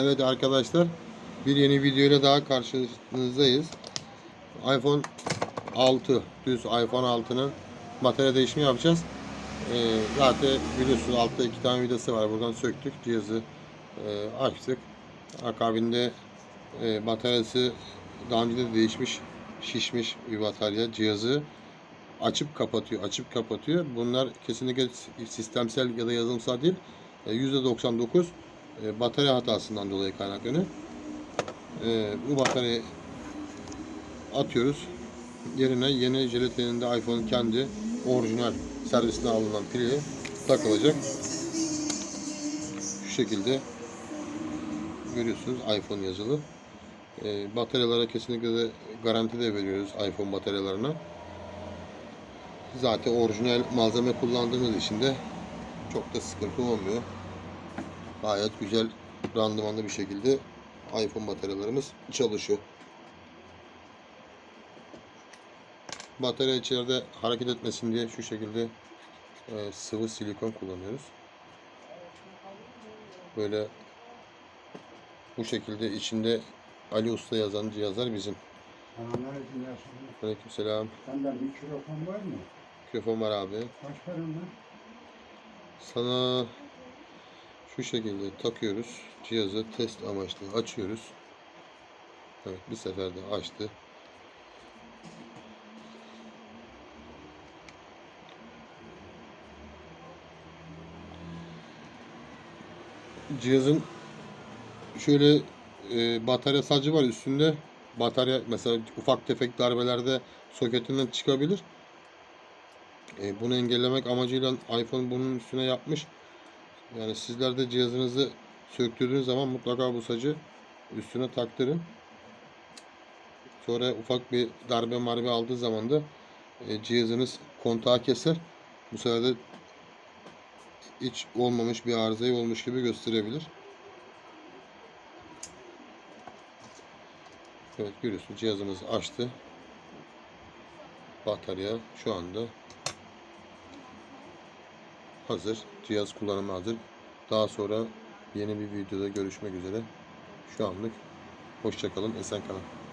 Evet arkadaşlar bir yeni videoyla daha karşınızdayız. iPhone 6 düz iPhone 6'nın batarya değişimi yapacağız. Ee, zaten biliyorsunuz altta iki tane vidası var. Buradan söktük cihazı e, açtık. Akabinde e, bataryası daha önce de değişmiş şişmiş bir batarya cihazı açıp kapatıyor açıp kapatıyor. Bunlar kesinlikle sistemsel ya da yazılımsal değil. E, %99 e, batarya hatasından dolayı kaynaklanıyor. E, bu bataryayı atıyoruz. Yerine yeni jelatininde iPhone'un kendi orijinal servisinden alınan pili takılacak. Şu şekilde görüyorsunuz iPhone yazılı. E, bataryalara kesinlikle de garanti de veriyoruz iPhone bataryalarına. Zaten orijinal malzeme kullandığınız için de çok da sıkıntı olmuyor. Gayet güzel randımanlı bir şekilde iPhone bataryalarımız çalışıyor. Batarya içeride hareket etmesin diye şu şekilde e, sıvı silikon kullanıyoruz. Böyle bu şekilde içinde Ali Usta yazan cihazlar bizim. Ya. Aleykümselam. Sende mikrofon var mı? Mikrofon var abi. Kaç para lan? Sana şu şekilde takıyoruz. Cihazı test amaçlı açıyoruz. Evet bir seferde açtı. Cihazın şöyle e, batarya sacı var üstünde. Batarya mesela ufak tefek darbelerde soketinden çıkabilir. E, bunu engellemek amacıyla iPhone bunun üstüne yapmış. Yani sizler de cihazınızı söktürdüğünüz zaman mutlaka bu sacı üstüne taktırın. Sonra ufak bir darbe marbe aldığı zaman da e, cihazınız kontağı keser. Bu sefer de hiç olmamış bir arızayı olmuş gibi gösterebilir. Evet görüyorsun cihazımız açtı. Batarya şu anda hazır. Cihaz kullanıma hazır. Daha sonra yeni bir videoda görüşmek üzere. Şu anlık hoşçakalın, esen kalın.